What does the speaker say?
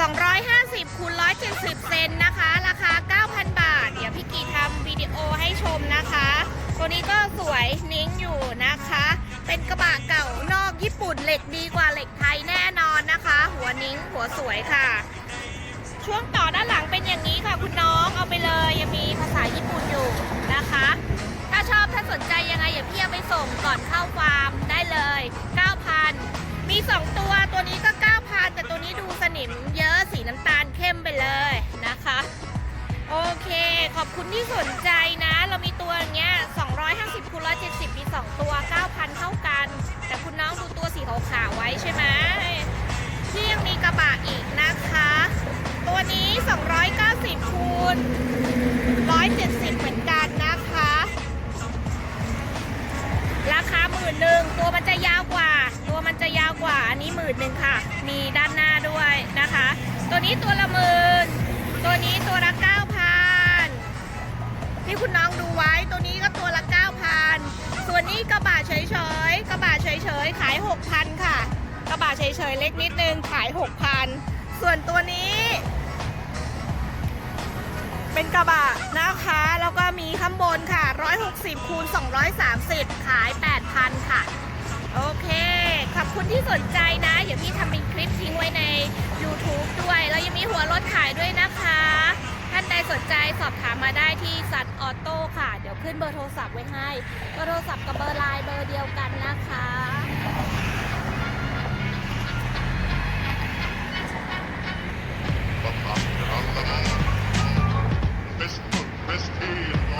250คูณ170 เซนนะคะ ราคา 9,000 บาท เดี๋ยวพี่กีทำวิดีโอให้ชมนะคะ ตัวนี้ก็สวยนิ้งอยู่นะคะ เป็นกระบะเก่านอกญี่ปุ่นเหล็กดีกว่าเหล็กไทยแน่นอนนะคะ หัวนิ้งหัวสวยค่ะ ช่วงต่อด้านหลังเป็นอย่างนี้ค่ะคุณน้องเอาไปเลย คุณที่สนใจนะ เรามีตัวอย่างเงี้ย250คูณ170 มี 2 ตัว 9,000 เท่ากัน แต่คุณน้องดูตัวสีขาวๆไว้ใช่ไหมที่ยังมีกระบะอีกนะคะ ตัวนี้ 290คูณ170 เหมือนกันนะคะ ราคาหมื่นหนึ่งตัวมันจะยาวกว่า ตัวมันจะยาวกว่า อันนี้หมื่นหนึ่งค่ะ มีด้านหน้าด้วยนะคะ ตัวนี้ตัวละหมื่น ที่คุณน้องดูไว้ตัวนี้ก็ตัวละเก้าพันส่วนนี้กระบะเฉยๆ กระบะเฉยๆ ขายหกพันค่ะ กระบะเฉยๆ เล็กนิดนึง ขายหกพันส่วนตัวนี้ เป็นกระบะนะคะ แล้วก็มีข้างบนค่ะ 160คูณ230 ขาย 8,000 ค่ะ โอเค ขอบคุณที่สนใจนะ เดี๋ยวพี่ทำเป็นคลิปทิ้งไว้ใน YouTube ด้วย แล้วยังมีหัวรถขายด้วยนะ สนใจสอบถามมาได้ที่สันออโต้ค่ะ เดี๋ยวขึ้นเบอร์โทรศัพท์ไว้ให้ เบอร์โทรศัพท์กับเบอร์ไลน์เบอร์เดียวกันนะคะ